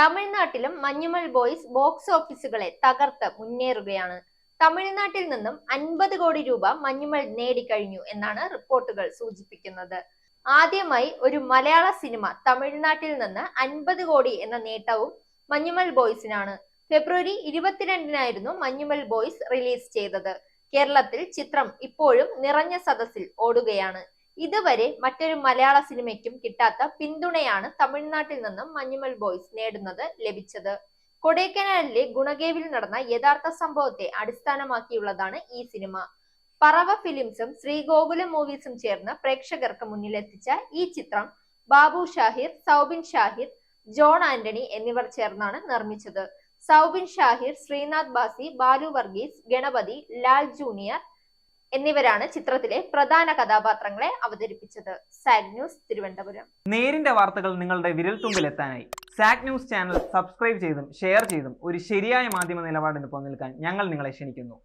തമിഴ്നാട്ടിലും Manjummel boys box ഓഫീസുകളെ തകർത്ത് മുന്നേറുകയാണ്. തമിഴ്നാട്ടിൽ നിന്നും അൻപത് കോടി രൂപ മഞ്ഞുമൽ നേടിക്കഴിഞ്ഞു എന്നാണ് റിപ്പോർട്ടുകൾ സൂചിപ്പിക്കുന്നത്. ആദ്യമായി ഒരു മലയാള സിനിമ തമിഴ്നാട്ടിൽ നിന്ന് അൻപത് കോടി എന്ന നേട്ടവും മഞ്ഞുമൽ ബോയ്സിനാണ്. ഫെബ്രുവരി ഇരുപത്തിരണ്ടിനായിരുന്നു മഞ്ഞുമൽ ബോയ്സ് റിലീസ് ചെയ്തത്. കേരളത്തിൽ ചിത്രം ഇപ്പോഴും നിറഞ്ഞ സദസ്സിൽ ഓടുകയാണ്. ഇതുവരെ മറ്റൊരു മലയാള സിനിമയ്ക്കും കിട്ടാത്ത പിന്തുണയാണ് തമിഴ്നാട്ടിൽ നിന്നും മഞ്ഞുമൽ ബോയ്സ് നേടുന്നത് ലഭിച്ചത്. കൊടൈക്കനാലിലെ ഗുണഗേവിൽ നടന്ന യഥാർത്ഥ സംഭവത്തെ അടിസ്ഥാനമാക്കിയുള്ളതാണ് ഈ സിനിമ. പറവ ഫിലിംസും ശ്രീഗോകുലം മൂവീസും ചേർന്ന് പ്രേക്ഷകർക്ക് മുന്നിലെത്തിച്ച ഈ ചിത്രം ബാബു ഷാഹിർ സൗബിൻ ഷാഹിർ ജോൺ ആന്റണി എന്നിവർ ചേർന്നാണ് നിർമ്മിച്ചത്. സൗബിൻ ഷാഹിർ ശ്രീനാഥ് ബാസി ബാലു വർഗീസ് ഗണപതി ലാൽ ജൂനിയർ എന്നിവരാണ് ചിത്രത്തിലെ പ്രധാന കഥാപാത്രങ്ങളെ അവതരിപ്പിച്ചത്. സാഗ് ന്യൂസ് തിരുവനന്തപുരം. നേരിന്റെ വാർത്തകൾ നിങ്ങളുടെ വിരൽത്തുമ്പിൽ എത്താനായി. സാക് ന്യൂസ് ചാനൽ സബ്സ്ക്രൈബ് ചെയ്തും ഷെയർ ചെയ്തും ഒരു ശരിയായ മാധ്യമ നിലപാടിന് പോകാൻ ഞങ്ങൾ നിങ്ങളെ ക്ഷണിക്കുന്നു.